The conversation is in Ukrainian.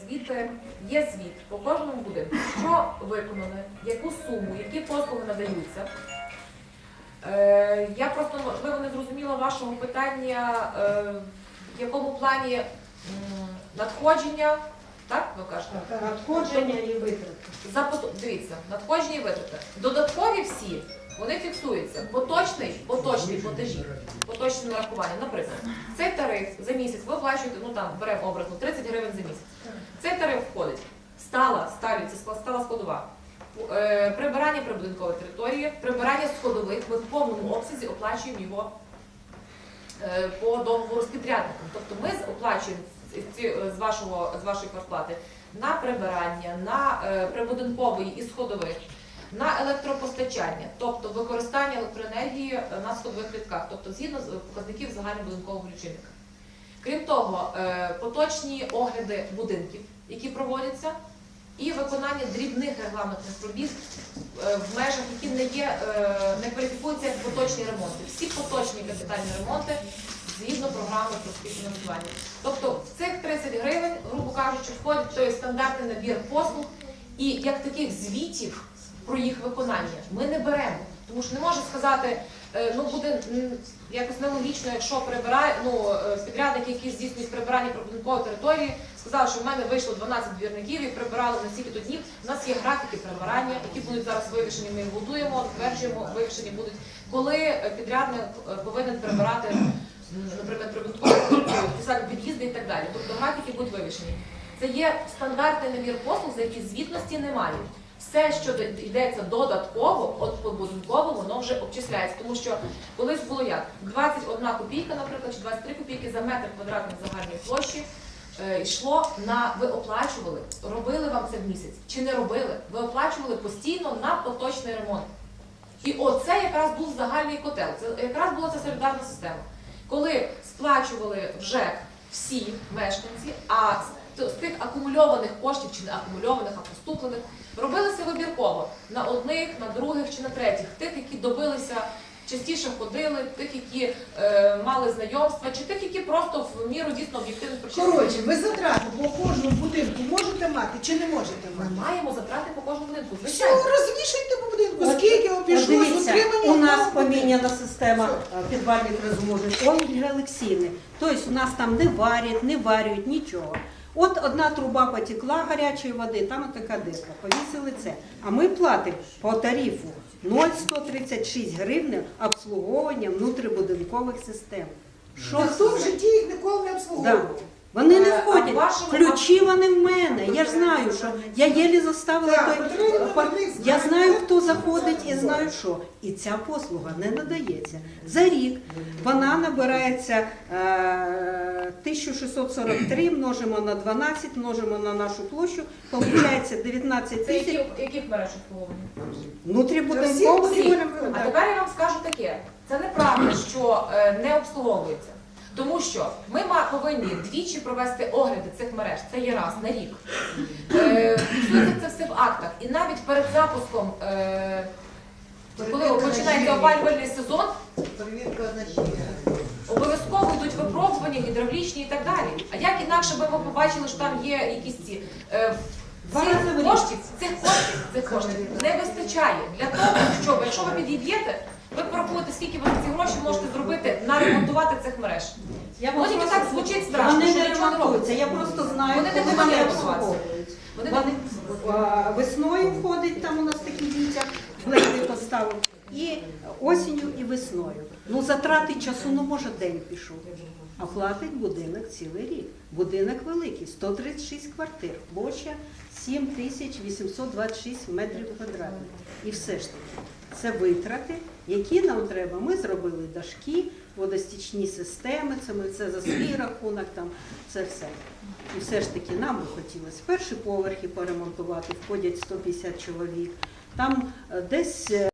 звіти, є звіт по кожному будинку, що виконано, яку суму, які послуги надаються. Е, Я просто можливо не зрозуміла вашого питання, е, в якому плані надходження, так ви кажете? Надходження і витрати. За пото- дивіться, надходжені витрати. Додаткові всі вони фіксуються. Поточний, поточні платежі, поточне нарахування. Наприклад, цей тариф за місяць ви оплачуєте, ну там беремо образно 30 гривень за місяць. Цей тариф входить стала, сталі, це склад- стала складова. Е, Прибирання прибудинкової території, прибирання сходових, ми в повному обсязі оплачуємо його е, по договору з підрядником. Тобто ми оплачуємо ці- з вашого з вашої квартплати на прибирання, на е, прибудинковий і сходових, на електропостачання, тобто використання електроенергії на сходових клітках, тобто згідно з показників загальнобудинкового лічильника. Крім того, е, поточні огляди будинків, які проводяться, і виконання дрібних регламентних робіт е, в межах, які не є, не кваліфікуються як поточні ремонти. Всі поточні капітальні ремонти згідно програми про співфінансування. Тобто в цих 30 гривень, грубо кажучи, входить той стандартний набір послуг, і як таких звітів про їх виконання ми не беремо. Тому що не можу сказати, е, ну буде якось нелогічно, якщо прибирає ну, е, підрядник, який здійснює прибирання прибудинкової території, сказав, що в мене вийшло 12 двірників і прибирали на стільки то днів. У нас є графіки прибирання, які будуть зараз вивішені. Ми їх готуємо, затверджуємо, вивішені будуть. Коли е, підрядник повинен прибирати, наприклад, територію, писати під'їзди і так далі. Тобто графіки будуть вивішені. Це є стандартний набір послуг, за які звітності немає. Все, що йдеться додатково, от побудинково, воно вже обчисляється. Тому що колись було як 21 копійка, наприклад, чи 23 копійки за метр квадратний загальної площі е, йшло на ви оплачували, робили вам це в місяць чи не робили. Ви оплачували постійно на поточний ремонт. І оце якраз був загальний котел. Це якраз була ця солідарна система. Коли сплачували вже всі мешканці, а з тих акумульованих коштів чи не акумульованих, а поступлених, робилися вибірково на одних, на других чи на третіх, тих, які добилися. Частіше ходили, тих, які е, мали знайомства, чи тих, які просто в міру дійсно об'єктивних причин. Коротше, ви затрати по кожному будинку можете мати чи не можете Ми мати? маємо затрати по кожному будинку. Все, Звичайно. розвішайте по будинку. Скільки От обійшлось дивіться, утримання? У нас одного поміняна система е, підвальних розможень. Ольги Олексійни. Тобто у нас там не варять, не варюють, нічого. От одна труба потекла гарячої води, там така дирка, повісили це. А ми платимо по тарифу 0,136 гривень обслуговування внутрібудинкових систем. Що Ніхто в житті їх ніколи не обслуговував. Вони не Е, входять. Ключі вони в мене. Я ж знаю, що я єлі заставила той. Я знаю, хто заходить і знаю, що. І ця послуга не надається. За рік вона набирається е, 1643, множимо на 12, множимо на нашу площу, виходить 19 Це тисяч які, яких мереж обслуговування? внутрібудинкових. А тепер я вам скажу таке: це неправда, що е, не обслуговується. Тому що ми повинні двічі провести огляди цих мереж. Це є раз на рік. Е, Фіксується це все в актах. І навіть перед запуском, е, коли починається опалювальний сезон, обов'язково йдуть випробування гідравлічні і так далі. А як інакше би ми побачили, що там є якісь ці. Цих коштів, цих коштів, цих коштів не вистачає для того, щоб якщо ви підіб'єте, ви порахуєте, скільки ви ці гроші можете зробити на ремонтувати цих мереж. Я тільки просто- так звучить страшно, Вони що не нічого не ремонтуються. робиться. Я просто знаю, Вони не коли повинні вони ремонтуватися. обслуговують. Вони не Вони а, весною входить, там у нас такі дітя, плити поставив, і осінню, і весною. Ну, затрати часу, ну може день пішов. А платить будинок цілий рік. Будинок великий, 136 квартир, площа 7826 метрів квадратних. І все ж таки, це витрати, які нам треба. Ми зробили дашки, водостічні системи, це ми це за свій рахунок, там це все. І все ж таки нам би хотілося перші поверхи поремонтувати, входять 150 чоловік. Там е, десь е,